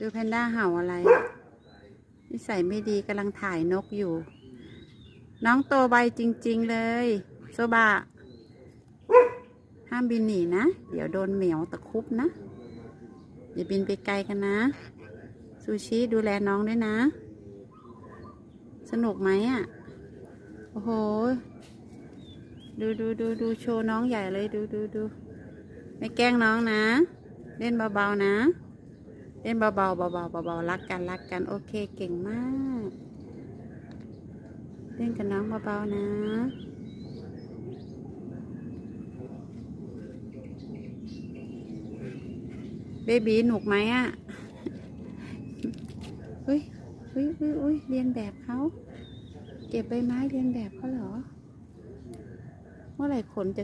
ดูแพนด้าเห่าอะไร นิสัยไม่ดีกำลังถ่ายนกอยู่ น้องโตใบจริง ๆ เลย โซบะ ห้ามบินหนีนะ เดี๋ยวโดนเหมียวตะคุบนะ อย่าบินไปไกลกันนะ ซูชิดูแลน้องด้วยนะ สนุกไหมอะ โอ้โห ดูดูดูดูโชว์น้องใหญ่เลย ดูดูดูไม่แกล้งน้องนะ เล่นเบา ๆ นะ เล่นเบาๆเบาๆเบาๆรักกันรักกัน โอเคเก่งมาก เล่นกับน้องเบาๆนะเบบีหนุกไหมอะเฮ้ยเฮ้ยเฮ้ยเฮ้ยเรียนแบบเขาเก็บใบไม้เรียนแบบเขาเหรอ เมื่อไหร่ขนจะ